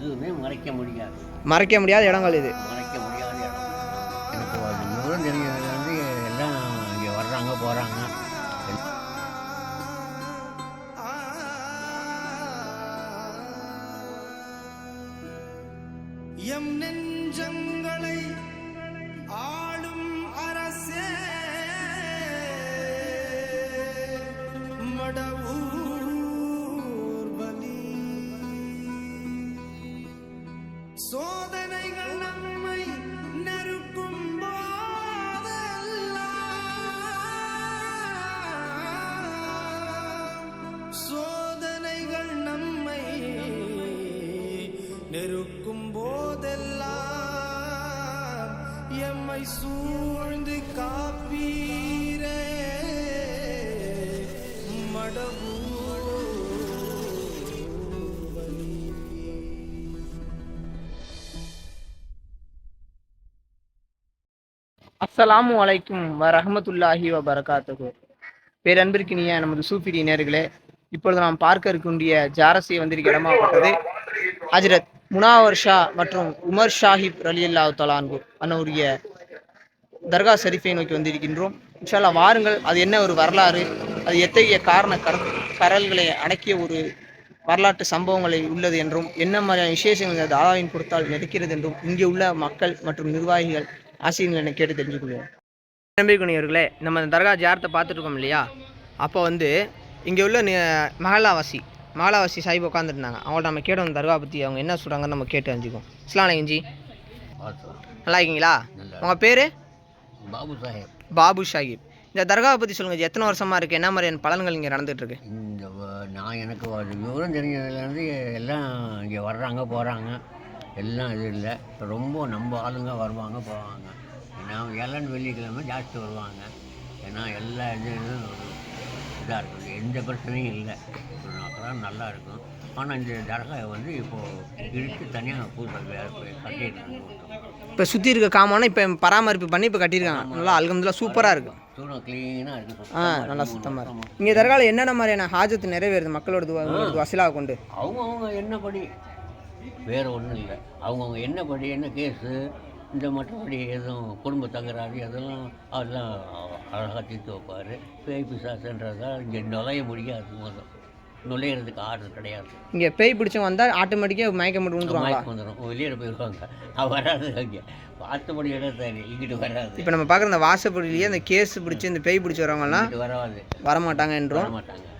எதுவுமே மறைக்க முடியாது. மறைக்க முடியாத இடங்கள் இது. மறைக்க முடியாத இடம். எனக்கு அது விவரம் தெரிஞ்சதுலேருந்து எல்லாம் இங்கே வர்றாங்க போகிறாங்க எம் நெஞ்சங்களை ஆளும் அரசே மடவூர் எம்மை சூழ்ந்து காப்பீரே மடபூ அஸ்ஸலாமு அலைக்கும் வரஹமத்துல்லாஹி வ பேரன்பிற்கினிய நமது சூஃபிடி நேர்களே இப்பொழுது நாம் பார்க்க இருக்கின்ற ஜாரசி வந்திருக்க இடமாப்பட்டது ஹஜரத் முனாவர் ஷா மற்றும் உமர் ஷாஹிப் ரலி அல்லாஹ் தலான்கு அன்னவருடைய தர்கா ஷரீஃபை நோக்கி வந்திருக்கின்றோம். இன்ஷால்லா வாருங்கள் அது என்ன ஒரு வரலாறு அது எத்தகைய காரண கர கரல்களை அடக்கிய ஒரு வரலாற்று சம்பவங்களை உள்ளது என்றும் என்ன மாதிரியான விசேஷங்கள் அது ஆதாயம் கொடுத்தால் நடக்கிறது என்றும் இங்கே உள்ள மக்கள் மற்றும் நிர்வாகிகள் ஆசிரியர்கள் என கேட்டு தெரிஞ்சுக்கொள்வோம். நம்பிக்கணியவர்களே நம்ம இந்த தர்கா ஜாரத்தை பார்த்துட்டு இருக்கோம் இல்லையா? அப்போ வந்து இங்கே உள்ள நி- மஹல்லாவாசி மஹல்லாவாசி சாஹிப் உட்காந்துருந்தாங்க அவங்கள்ட்ட நம்ம கேட்டோம் இந்த தர்கா பற்றி அவங்க என்ன சொல்கிறாங்கன்னு நம்ம கேட்டு தெரிஞ்சுக்கோம் இஸ்லாம் ஜி. பார்த்தோம் நல்லா இருக்கீங்களா? உங்கள் பேர்? பாபு சாஹேப். பாபு ஷாஹிப் இந்த தர்காவை பற்றி சொல்லுங்கள் எத்தனை வருஷமாக இருக்குது என்ன மாதிரியான பலன்கள் இங்கே நடந்துட்டு இருக்கு? இந்த வ- நான் எனக்கு அது விவரம் தெரிஞ்சதுலேருந்து எல்லாம் இங்கே வர்றாங்க போகிறாங்க எல்லாம் இது இல்லை. ரொம்ப நம்ம ஆளுங்க வருவாங்க போவாங்க. ஏன்னா ஏழன் வெள்ளிக்கிழமை ஜாஸ்தி வருவாங்க. ஏன்னா எல்லா இதுவும் இதாக இருக்கும். எந்த பிரச்சனையும் இல்லை. அப்புறம் நல்லா இருக்கும். ஆனால் இந்த தர்காவை வந்து இப்போது இழுத்து தனியாக பூசை கட்டியிருக்காங்க. இப்போ சுற்றி இருக்க காமானா இப்போ பராமரிப்பு பண்ணி இப்போ கட்டியிருக்காங்க. நல்லா அல்கம்துல்லா சூப்பராக இருக்குது இருக்குது ஆ நல்லா சுத்தமாக இருக்கு. இங்கே தர்காவில் என்னென்ன மாதிரியான ஹாஜத்து நிறைவேறுது மக்களோட வசலாக கொண்டு? அவங்கவுங்க என்னப்படி வேறு ஒன்றும் இல்லை. அவங்கவுங்க என்னப்படி என்ன கேஸு இந்த மற்றபடி எதுவும் குடும்ப தகராறு அதெல்லாம் அதெல்லாம் அழகாக தீர்த்து வைப்பார். பேய் பிசாசுன்றதால் இங்கே நுழைய முடியாது முதல் நுழையிறதுக்கு ஆர்டர் கிடையாது. இங்கே பேய் பிடிச்சவங்க வந்தால் ஆட்டோமேட்டிக்காக மயக்க மட்டும் விழுந்துருவாங்களா? வந்துடும் வெளியில் போயிடுவாங்க. வராது அங்கே. இடம் சரி இங்கிட்டு வராது. இப்போ நம்ம பார்க்குற இந்த வாசப்படியிலேயே அந்த கேஸ் பிடிச்சி இந்த பேய் பிடிச்சி வரவங்கலாம் வராது. வரமாட்டாங்க என்றும்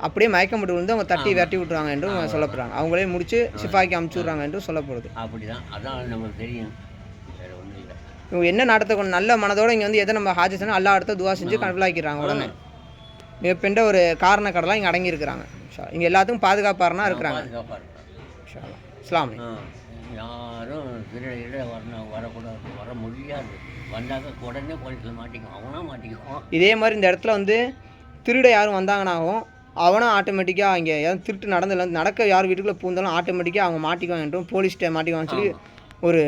அப்படியே மயக்கம் மட்டும் விழுந்து அவங்க தட்டி விரட்டி விட்டுருவாங்க என்றும் சொல்லப்படுறாங்க. அவங்களே முடிச்சு சிப்பாய்க்கு அமுச்சு விட்றாங்க என்றும் சொல்லப்படுது. அப்படி தான் அதான் நமக்கு தெரியும். வேறு ஒன்றும் இல்லை. இவங்க என்ன நாட்டத்தை கொண்டு நல்ல மனதோட இங்கே வந்து எதை நம்ம ஹாஜத்துனா எல்லா இடத்த துவா செஞ்சு கனவிலாக்கிறாங்க உடனே. மிகப்பெண்ட ஒரு காரண கடலாம் இங்கே அடங்கி இருக்கிறாங்க இங்கே எல்லாத்துக்கும் பாதுகாப்பாரனா இருக்கிறாங்க. இஸ்லாம். யாரும் வரணும் வரக்கூடாது வர முடியாது. வந்தாக்க உடனே போலீஸில் மாட்டிக்கும் அவனா மாட்டிக்குவான். இதே மாதிரி இந்த இடத்துல வந்து திருட யாரும் வந்தாங்கனாவும் அவனும் ஆட்டோமேட்டிக்காக இங்கே ஏதாவது திருட்டு நடந்ததுல நடக்க யார் வீட்டுக்குள்ளே பூந்தாலும் ஆட்டோமேட்டிக்காக அவங்க மாட்டிக்குவாங்க என்றும் போலீஸ்கிட்ட மாட்டிக்குவாங்கன்னு சொல்லி ஒரு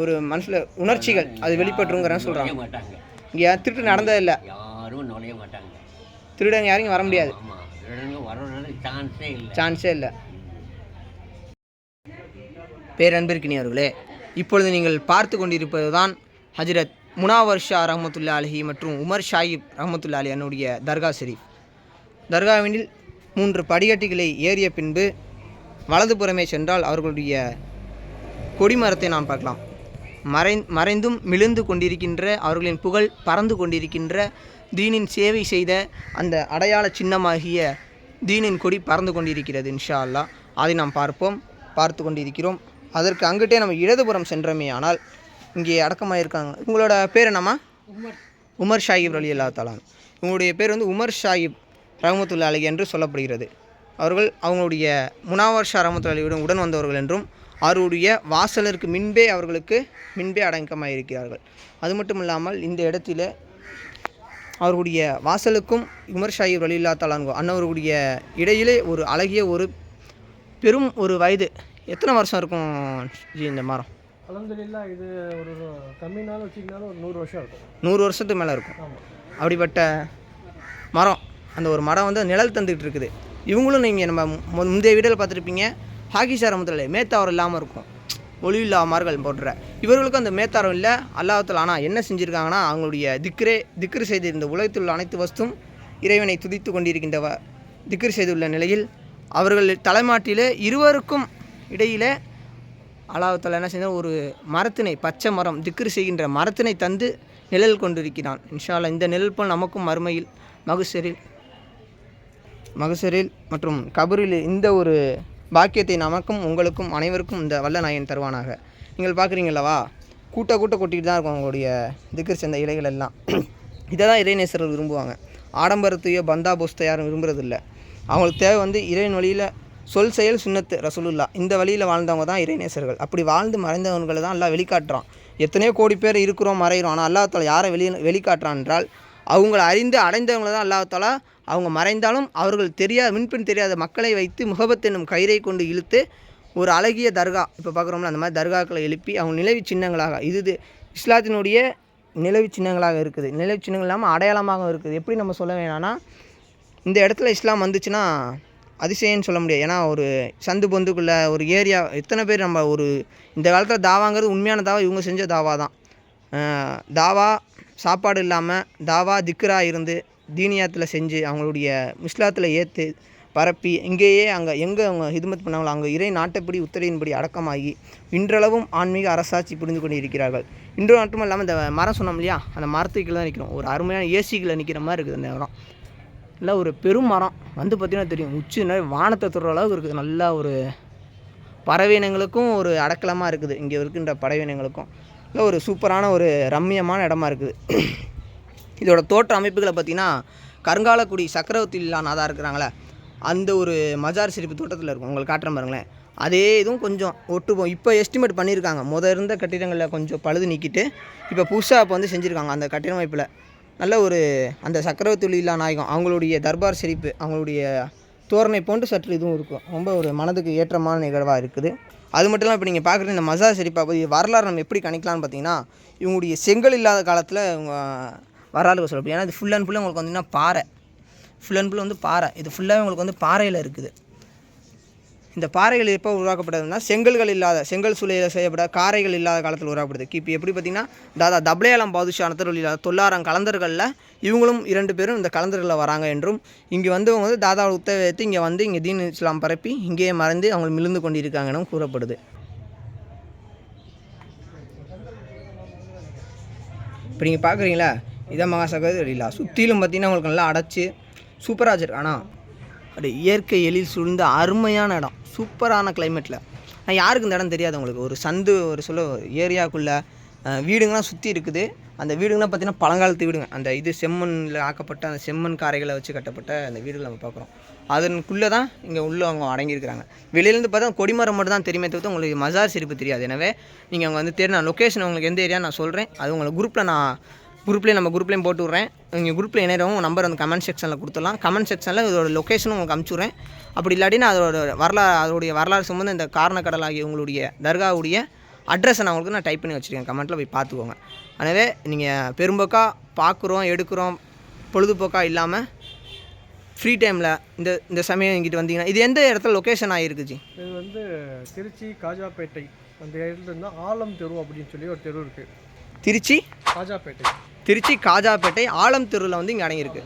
ஒரு மனசில் உணர்ச்சிகள் அது வெளிப்பட்டுருங்கிறன்னு சொல்கிறாங்க இங்கே திருட்டு நடந்ததில்லை. யாரும் நுழைய மாட்டாங்க. திருடங்க யாரும் வர முடியாது. ஆமாம் திருடங்க சான்ஸே இல்லை. சான்ஸே இல்லை. இப்பொழுது நீங்கள் பார்த்து கொண்டிருப்பது தான் ஹஜ்ரத் முனாவர் ஷா ரஹமத்துல்லா அலஹி மற்றும் உமர் ஷாயிப் ரஹமத்துல்லா அலி என்னுடைய தர்கா ஷெரீப். தர்காவினில் மூன்று படிக்கட்டுகளை ஏறிய பின்பு வலதுபுறமே சென்றால் அவர்களுடைய கொடிமரத்தை நாம் பார்க்கலாம். மறை மறைந்தும் மிழுந்து கொண்டிருக்கின்ற அவர்களின் புகழ் பறந்து கொண்டிருக்கின்ற தீனின் சேவை செய்த அந்த அடையாள சின்னமாகிய தீனின் கொடி பறந்து கொண்டிருக்கிறது இன்ஷா அல்லாஹ் அதை நாம் பார்ப்போம் பார்த்து கொண்டிருக்கிறோம். அதற்கு அங்கிட்டே நம்ம இடதுபுறம் சென்றோமே ஆனால் இங்கே அடக்கமாக இருக்காங்க. உங்களோட பேர் என்னம்மா? உமர். ஷாஹிப் அலி அல்லா தலான் இவங்களுடைய பேர் வந்து உமர் ஷாஹிப் ரஹமத்துல்லா அலி என்று சொல்லப்படுகிறது. அவர்கள் அவங்களுடைய முனாவர் ஷா ரஹமத்துல்லா அலியுடன் உடன் வந்தவர்கள் என்றும் அவருடைய வாசலருக்கு முன்பே அவர்களுக்கு முன்பே அடக்கமாக இருக்கிறார்கள். அது மட்டும் இல்லாமல் இந்த இடத்துல அவர்களுடைய வாசலுக்கும் உமர் ஷாஹிப் அலில்லா தலான்கோ அன்னவர்களுடைய இடையிலே ஒரு அழகிய ஒரு பெரும் ஒரு வயது. எத்தனை வருஷம் இருக்கும் ஜி இந்த மரம் அலமதுல்லா இது ஒரு கம்மினாலும் வச்சிங்கனாலும் ஒரு நூறு வருஷம் இருக்கும். நூறு வருஷத்துக்கு மேலே இருக்கும். அப்படிப்பட்ட மரம் அந்த ஒரு மரம் வந்து நிழல் தந்துக்கிட்டு இருக்குது. இவங்களும் நீங்கள் நம்ம முந்தைய வீடியோவில் பார்த்துருப்பீங்க. ஹாக்கி சார் முத்திரலை மேத்தாவர் இல்லாமல் இருக்கும். ஒளியில்லாமார்கள் போன்ற. இவர்களுக்கும் அந்த மேத்தாரம் இல்லை. அல்லாஹத்தில் ஆனால் என்ன செஞ்சுருக்காங்கன்னா அவங்களுடைய திக்ரே திக்ரு செய்து உலகத்தில் உள்ள அனைத்து வஸ்தும் இறைவனை துதித்து கொண்டிருக்கின்ற வ திக்ரு செய்துள்ள நிலையில் அவர்கள் தலைமாட்டிலே இருவருக்கும் இடையிலே அல்லாஹத்தில் என்ன செய்தால் ஒரு மரத்தினை பச்சை மரம் திக்ரு செய்கின்ற மரத்தினை தந்து நிழல் கொண்டிருக்கிறான். இன்ஷா இந்த நிழல் போல் நமக்கும் மறுமையில் மகுசரில் மகசரில் மற்றும் கபரில் இந்த ஒரு பாக்கியத்தை நமக்கும் உங்களுக்கும் அனைவருக்கும் இந்த வல்ல நாயன் தருவானாக. நீங்கள் பார்க்குறீங்களவா கூட்ட கூட்ட கொட்டிகிட்டு தான் இருக்கும் அவங்களுடைய திக்கர் சேர்ந்த இலைகள் எல்லாம். இதை தான் இறைநேசர்கள் விரும்புவாங்க. ஆடம்பரத்தையோ பந்தாபோஸ்தை யாரும் விரும்புறதில்ல. அவங்களுக்கு தேவை வந்து இறைவன் வழியில் சொல் செயல் சுண்ணத்து ரசூலுல்லா. இந்த வழியில் வாழ்ந்தவங்க தான் இறைநேசர்கள். அப்படி வாழ்ந்து மறைந்தவங்களை தான் எல்லாம் வெளிக்காட்டுறான். எத்தனையோ கோடி பேர் இருக்கிறோம் மறைகிறோம். ஆனால் அல்லாஹால யாரை வெளி வெளிக்காட்டுறான் என்றால் அவங்கள அறிந்து அடைந்தவங்களை தான் அல்லாஹால அவங்க மறைந்தாலும் அவர்கள் தெரியாத விண்பின் தெரியாத மக்களை வைத்து முகபத் என்னும் கயிறை கொண்டு இழுத்து ஒரு அழகிய தர்கா இப்போ பார்க்குறோம்ல அந்த மாதிரி தர்காக்களை எழுப்பி அவங்க நிலவி சின்னங்களாக இது இது இஸ்லாத்தினுடைய நிலவி சின்னங்களாக இருக்குது. நிலவி சின்னங்கள் இல்லாமல் அடையாளமாகவும் இருக்குது. எப்படி நம்ம சொல்ல வேணாம்னா இந்த இடத்துல இஸ்லாம் வந்துச்சுன்னா அதிசயம்னு சொல்ல முடியாது. ஏன்னா ஒரு சந்து பொந்துக்குள்ளே ஒரு ஏரியா எத்தனை பேர் நம்ம ஒரு இந்த காலத்தில் தாவாங்கிறது உண்மையான தாவா இவங்க செஞ்ச தாவா தான் தாவா சாப்பாடு இல்லாமல் தாவா திக்ரா இருந்து தீனியாத்தில் செஞ்சு அவங்களுடைய முஸ்லாத்தில் ஏற்று பரப்பி இங்கேயே அங்கே எங்கே அவங்க ஹிதுமத் பண்ணாங்களோ அங்கே இறை நாட்டைப்படி உத்தரையின்படி அடக்கமாகி இன்றளவும் ஆன்மீக அரசாட்சி புரிந்து கொண்டு இருக்கிறார்கள். இன்று மட்டும் இல்லாமல் இந்த மரம் சொன்னோம் இல்லையா? அந்த மரத்துக்கு தான் நிற்கிறோம் ஒரு அருமையான ஏசிகளை நிற்கிற மாதிரி இருக்குது அந்த இடம். இல்லை ஒரு பெரும் மரம். வந்து பார்த்திங்கன்னா தெரியும். உச்சி நிறைய வானத்தை தொடுற அளவுக்கு இருக்குது. நல்லா ஒரு பறவையினங்களுக்கும் ஒரு அடக்கலமாக இருக்குது. இங்கே இருக்கின்ற பறவையினங்களுக்கும். இல்லை ஒரு சூப்பரான ஒரு ரம்மியமான இடமா இருக்குது. இதோட தோற்ற அமைப்புகளை பார்த்திங்கன்னா கருங்காலக்குடி சக்கரவர்த்தி நாதா இருக்கிறாங்களே அந்த ஒரு மஜார் சிரிப்பு தோட்டத்தில் இருக்கும். உங்களுக்கு காட்டுற பாருங்களேன். அதே இதுவும் கொஞ்சம் ஒட்டுப்போம் இப்போ எஸ்டிமேட் பண்ணியிருக்காங்க. முத இருந்த கட்டிடங்களில் கொஞ்சம் பழுது நீக்கிட்டு இப்போ புதுசாக இப்போ வந்து செஞ்சுருக்காங்க அந்த கட்டிட அமைப்பில். நல்ல ஒரு அந்த சக்கரவர்த்தி இல்லா நாயகம் அவங்களுடைய தர்பார் சிரிப்பு அவங்களுடைய தோரணை போன்று சற்று இதுவும் இருக்கும். ரொம்ப ஒரு மனதுக்கு ஏற்றமான நிகழ்வாக இருக்குது. அது மட்டும் இல்லாமல் இப்போ நீங்கள் பார்க்குற இந்த மசா சிரிப்பாக பற்றி வரலாறு நம்ம எப்படி கணிக்கலாம்னு பார்த்தீங்கன்னா இவங்களுடைய செங்கல் இல்லாத காலத்தில் இவங்க வரலாறு சொல்லப்படும் ஏன்னா இது ஃபுல் அண்ட் ஃபுல்லாக உங்களுக்கு வந்தீங்கன்னா பாறை. ஃபுல் அண்ட் ஃபுல் வந்து பாறை. இது ஃபுல்லாகவே உங்களுக்கு வந்து பாறையில் இருக்குது. இந்த பாறைகள் எப்போ உருவாக்கப்பட்டதுன்னா செங்கல்கள் இல்லாத செங்கல் சூழலில் செய்யப்பட காரைகள் இல்லாத காலத்தில் உருவாக்கப்படுது. கிபி எப்படி பார்த்தீங்கன்னா தாதா தப்ளையாலம் பாதுஷா அனத்தருள் இல்லாத தொள்ளாயிரம் கலந்தர்களில் இவங்களும் இரண்டு பேரும் இந்த கலந்தர்களில் வராங்க என்றும் இங்கே வந்தவங்க வந்து தாதாவோட உத்தரவித்து இங்கே வந்து இங்கே தீன் இஸ்லாம் பரப்பி இங்கேயே மறைந்து அவங்க மிழுந்து கொண்டிருக்காங்கன்னு கூறப்படுது. இப்போ நீங்கள் பார்க்குறீங்களா? இதான் மகாசகர் லீலா. சுற்றிலும் பார்த்தீங்கன்னா உங்களுக்கு நல்லா அடைச்சி சூப்பராக வச்சிருக்கு ஆனால் அப்படி இயற்கை எழில் சூழ்ந்த அருமையான இடம். சூப்பரான கிளைமேட்டில் யாருக்கு இந்த இடம் தெரியாது உங்களுக்கு? ஒரு சந்து ஒரு சொல்ல ஏரியாக்குள்ளே வீடுங்கள்லாம் சுற்றி இருக்குது. அந்த வீடுங்கள்லாம் பார்த்தீங்கன்னா பழங்காலத்து வீடுங்க. அந்த இது செம்மண்ணில் ஆக்கப்பட்ட அந்த செம்மண் காரைகளை வச்சு கட்டப்பட்ட அந்த வீடுகளை நம்ம பார்க்குறோம் அதனுக்குள்ளே தான் இங்கே உள்ளே அவங்க அடங்கியிருக்கிறாங்க. வெளியிலேருந்து பார்த்தா கொடிமரம் மட்டும் தான் தெரியுமே தவிர்த்து உங்களுக்கு மசார் சிரிப்பு தெரியாது. எனவே நீங்கள் அங்கே வந்து தெரியும் நான் லொக்கேஷன் உங்களுக்கு எந்த ஏரியா நான் சொல்கிறேன் அது உங்களை குரூப்பில் நான் குரூப்லேயே நம்ம குரூப்லேயும் போட்டு விட்றேன். நீங்கள் குரூப்பில் உங்கள் நம்பர் வந்து கமெண்ட் செக்ஷனில் கொடுத்துடலாம். கமெண்ட் செக்ஷனில் இதோட லொக்கேஷனும் உங்களுக்கு அமுச்சு விட்றேன். அப்படி இல்லாட்டி நான் அதோட வரலாறு அதோடைய வரலாறு சம்மந்தம் இந்த காரணக்கடல் ஆகிய உங்களுடைய தர்காவுடைய அட்ரஸை நான் உங்களுக்கு நான் டைப் பண்ணி வச்சுருக்கேன். கமெண்ட்டில் போய் பார்த்துக்கோங்க. எனவே நீங்கள் பெரும்போக்காக பார்க்குறோம் எடுக்கிறோம் பொழுதுபோக்காக இல்லாமல் ஃப்ரீ டைமில் இந்த இந்த சமயம் இங்கிட்டு வந்தீங்கன்னா இது எந்த இடத்துல லொக்கேஷன் ஆகிருக்கு ஜி? இது வந்து திருச்சி காஜாப்பேட்டை. அந்த இடத்துல இருந்தால் ஆலம் தெரு அப்படின்னு சொல்லி ஒரு தெரு இருக்குது திருச்சி? காஜாப்பேட்டை. திருச்சி காஜாப்பேட்டை ஆலம் தெருவில் வந்து இங்கே அடங்கியிருக்கு.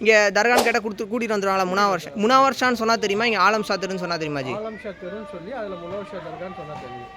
இங்கே தர்கான்னு கேட்டால் கொடுத்து கூட்டிகிட்டு வந்துடுவாங்களா முனா வருஷம் முனா வருஷான்னு சொன்னால் தெரியுமா? இங்கே ஆலம் சாத்திருன்னு சொன்னால் தெரியுமா ஜி? ஆலம் ஷா தெருன்னு சொல்லி அதில் முனா ஷா தர்கான்னு சொன்னால் தெரியும்.